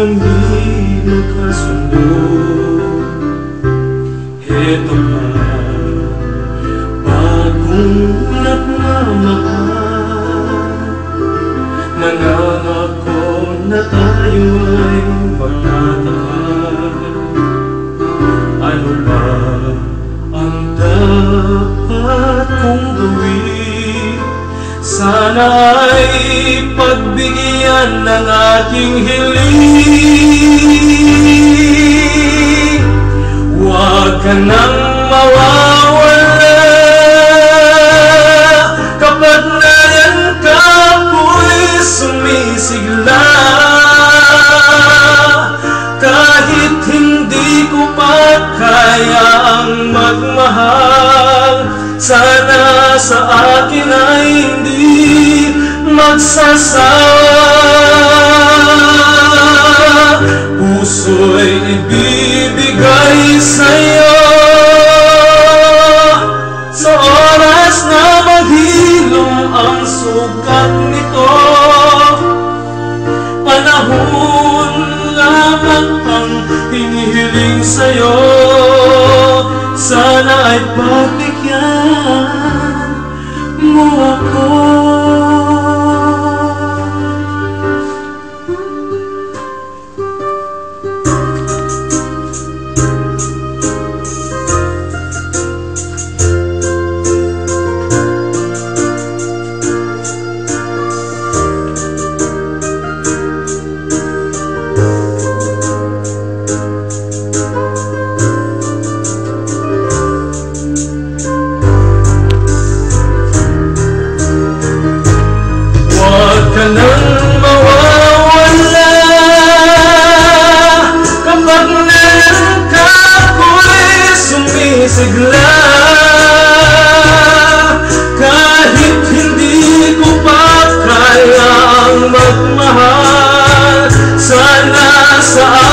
kami magkasundo Heto pa, bagong nagmamahal. Nangangako na tayo ay magtatagal pagbigyan ng aking hiling. Huwag ka nang mawawala. Kapag nayan ka ako'y sumisigla. Kahit hindi ko pa kayang magmahal Sana sa akin ay hindi magsasawa Puso'y ibibigay sa'yo. Sa oras na maghilom ang sukat nito Panahon lamang ang hinihiling sa'yo. Sana ay pagbigyan mo ako Sa'ad